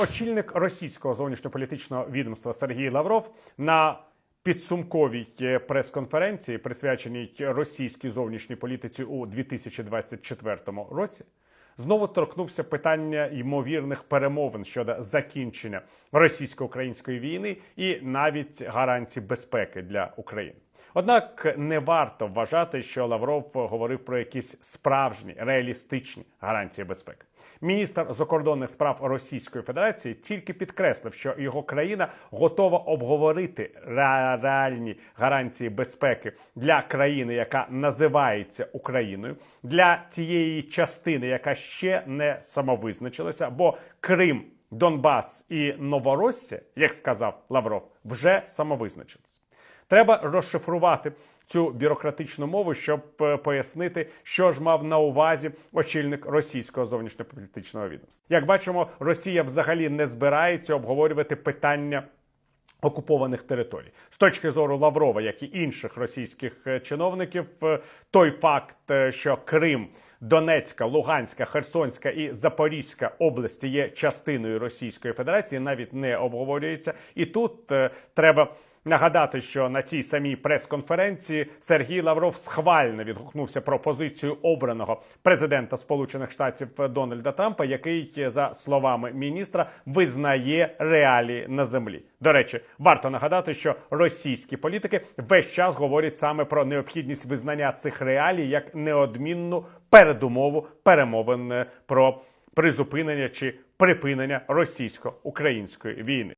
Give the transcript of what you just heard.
Очільник російського зовнішньополітичного відомства Сергій Лавров на підсумковій е, прес-конференції, присвяченій російській зовнішній політиці у 2024 році, знову торкнувся питання ймовірних перемовин щодо закінчення російсько-української війни і навіть гарантій безпеки для України. Однак не варто вважати, що Лавров говорив про якісь справжні реалістичні гарантії безпеки. Міністр закордонних справ Російської Федерації тільки підкреслив, що його країна готова обговорити реальні гарантії безпеки для країни, яка називається Україною, для тієї частини, яка ще не самовизначилася, бо Крим. Донбас і Новоросія, як сказав Лавров, вже самовизначилися. Треба розшифрувати цю бюрократичну мову, щоб е, пояснити, що ж мав на увазі очільник російського зовнішньополітичного відомства. Як бачимо, Росія взагалі не збирається обговорювати питання. Окупованих територій з точки зору Лаврова, як і інших російських е, чиновників, е, той факт, е, що Крим, Донецька, Луганська, Херсонська і Запорізька області є частиною Російської Федерації, навіть не обговорюється. І тут треба нагадати, що на цій самій прес-конференції Сергій Лавров схвально відгукнувся про позицію обраного президента Сполучених Штатів Дональда Трампа, який, за словами міністра, визнає реалії на землі. До речі, варто нагадати, що російські політики весь час говорять саме про необхідність визнання цих реалій як неодмінну передумову перемовин про призупинення чи припинення російсько-української війни.